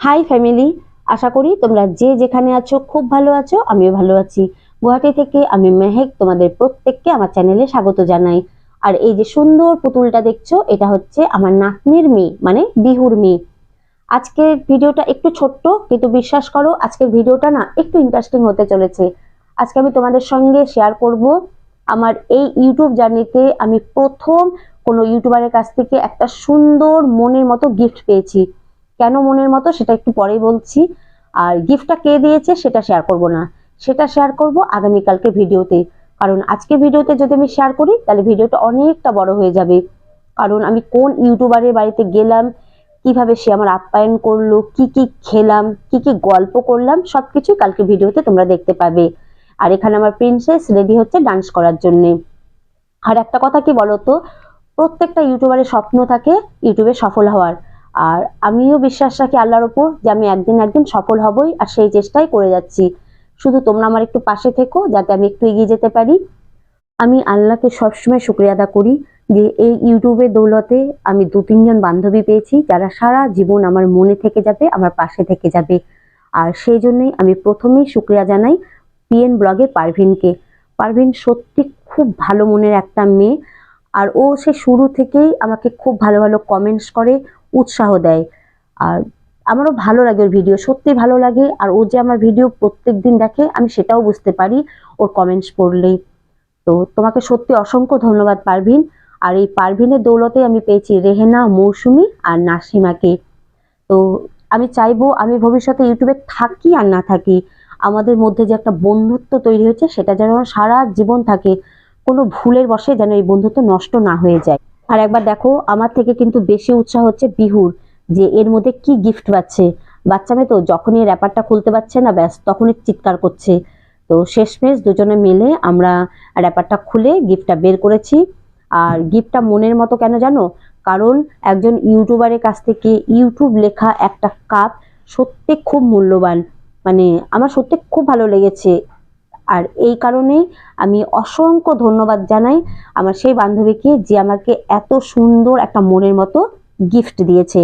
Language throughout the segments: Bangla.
হাই ফ্যামিলি আশা করি তোমরা যে যেখানে আছো, খুব ভালো আছো, আমিও ভালো আছি। গুয়াহাটি থেকে আমি মেহেক তোমাদের প্রত্যেককে আমার চ্যানেলে স্বাগত জানাই। আর এই যে সুন্দর পুতুলটা দেখছ, এটা হচ্ছে আমার নাতনির মেয়ে মানে বিহুর মেয়ে। আজকের ভিডিওটা একটু ছোট্ট, কিন্তু বিশ্বাস করো, আজকের ভিডিওটা না একটু ইন্টারেস্টিং হতে চলেছে। আজকে আমি তোমাদের সঙ্গে শেয়ার করব আমার এই ইউটিউব জার্নিতে আমি প্রথম কোনো ইউটিউবারের কাছ থেকে একটা সুন্দর মনের মতো গিফট পেয়েছি। কেন মনের মতো সেটা একটু পরেই বলছি। আর গিফটটা কে দিয়েছে সেটা শেয়ার করব না। সেটা শেয়ার করব আগামীকালকে ভিডিওতে কারণ আজকে ভিডিওতে যদি আমি শেয়ার করি, তাহলে ভিডিওটা অনেকটা বড় হয়ে যাবে। কারণ আমি কোন ইউটিউবারের বাড়িতে গেলাম, কীভাবে সে আমার আপ্যায়ন করল, কি কি খেলাম, কি কি গল্প করলাম, সবকিছুই কালকে ভিডিওতে তোমরা দেখতে পাবে। আর এখানে আমার প্রিন্সেস রেডি হচ্ছে ডান্স করার জন্য। আর একটা কথা কি বলতো? প্রত্যেকটা ইউটিউবারের স্বপ্ন থাকে ইউটিউবে সফল হওয়ার। আর আমিও বিশ্বাস রাখি আল্লাহর ওপর যে আমি একদিন একদিন সফল হবই আর সেই চেষ্টাই করে যাচ্ছি। শুধু তোমরা আমার একটু পাশে থেকো যাতে আমি একটু এগিয়ে যেতে পারি। আমি আল্লাহকে সবসময় শুক্রিয়া আদা করি যে এই ইউটিউবের দৌলতে আমি দু তিনজন বান্ধবী পেয়েছি যারা সারা জীবন আমার মনে থেকে যাবে, আমার পাশে থেকে যাবে। আর সেই জন্যই আমি প্রথমেই শুক্রিয়া জানাই পিএন ব্লগের পারভিনকে। পারভিন সত্যি খুব ভালো মনের একটা মেয়ে। আর ও সে শুরু থেকেই আমাকে খুব ভালো ভালো কমেন্টস করে। উৎসাহ দেয়। আর আমারও ভালো লাগে ওর ভিডিও সত্যি ভালো লাগে। আর ও যে আমার ভিডিও প্রত্যেক দিন দেখে, আমি সেটাও বুঝতে পারি ওর কমেন্টস পড়লেই। তো তোমাকে সত্যি অসংখ্য ধন্যবাদ, পারভিন। আর এই পারভিনের দৌলতে আমি পেয়েছি রেহেনা, মৌসুমি আর নাসিমাকে। তো আমি চাইব আমি ভবিষ্যতে ইউটিউবে থাকি আর না থাকি, আমাদের মধ্যে যে একটা বন্ধুত্ব তৈরি হয়েছে সেটা যেন সারা জীবন থাকে। কোনো ভুলের বসে যেন এই বন্ধুত্ব নষ্ট না হয়ে যায়। আর একবার দেখো, আমার থেকে কিন্তু বেশি উৎসাহ হচ্ছে বিহুর, যে এর মধ্যে কি গিফট পাচ্ছে। বাচ্চা মেয়ে তো যখনই র্যাপারটা খুলতে পারছে না, ব্যাস, তখনই চিৎকার করছে। তো শেষমেশ দুজনে মিলে আমরা র্যাপারটা খুলে গিফটটা বের করেছি। আর গিফটটা মনের মতো কেন জানো? কারণ একজন ইউটিউবারের কাছ থেকে ইউটিউব লেখা একটা কাপ সত্যি খুব মূল্যবান। মানে আমার সত্যি খুব ভালো লেগেছে। আর এই কারণেই আমি অসংখ্য ধন্যবাদ জানাই আমার সেই বান্ধবীকে যে আমাকে এত সুন্দর একটা মনের মতো গিফট দিয়েছে।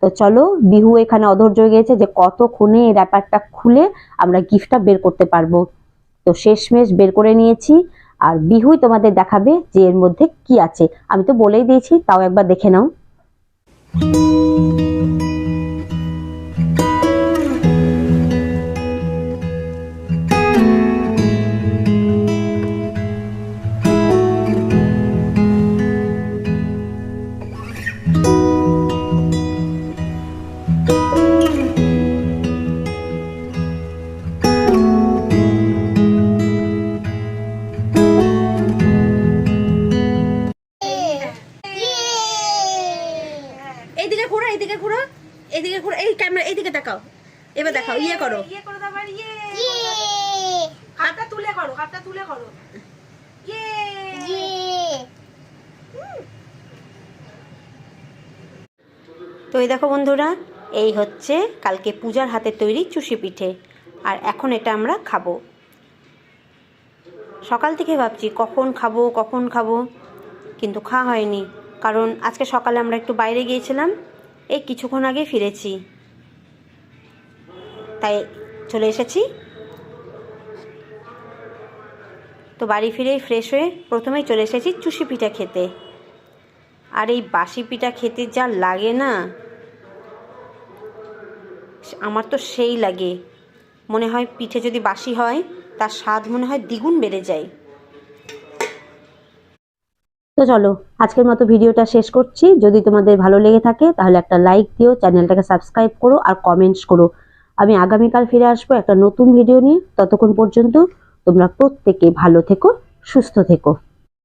তো চলো, বিহু এখানে অধৈর্য হয়ে গেছে যে কতক্ষণে এই র্যাপারটা খুলে আমরা গিফটটা বের করতে পারব। তো শেষমেশ বের করে নিয়েছি আর বিহুই তোমাদের দেখাবে যে এর মধ্যে কি আছে। আমি তো বলেই দিয়েছি, তাও একবার দেখে নাও। এইদিকে তাকাও। এবার দেখাও ইয়ে করো। ইয়ে করো তারপর ইয়ে। হাতটা তুলে করো হাতটা তুলে করো। ইয়ে। তো এই দেখো বন্ধুরা এই হচ্ছে কালকে পূজার হাতে তৈরি চুষি পিঠে আর এখন এটা আমরা খাব। সকাল থেকে ভাবছি কখন খাব কখন খাব কিন্তু খাওয়া হয়নি কারণ আজকে সকালে আমরা একটু বাইরে গিয়েছিলাম এই কিছুক্ষণ আগে ফিরেছি। তাই চলে এসেছি। তো বাড়ি ফিরেই ফ্রেশ হয়ে প্রথমেই চলে এসেছি চুষি পিঠা খেতে। আর এই বাসি পিঠা খেতে যা লাগে না, আমার তো সেই লাগে। মনে হয় পিঠে যদি বাসি হয়, তার স্বাদ মনে হয় দ্বিগুণ বেড়ে যায়। তো চলো, আজকের মতো ভিডিওটা শেষ করছি। যদি তোমাদের ভালো লেগে থাকে, তাহলে একটা লাইক দিও, চ্যানেলটাকে সাবস্ক্রাইব করো আর কমেন্টস করো। আমি আগামীকাল ফিরে আসব একটা নতুন ভিডিও নিয়ে। ততক্ষণ পর্যন্ত তোমরা প্রত্যেকে ভালো থেকো, সুস্থ থেকো।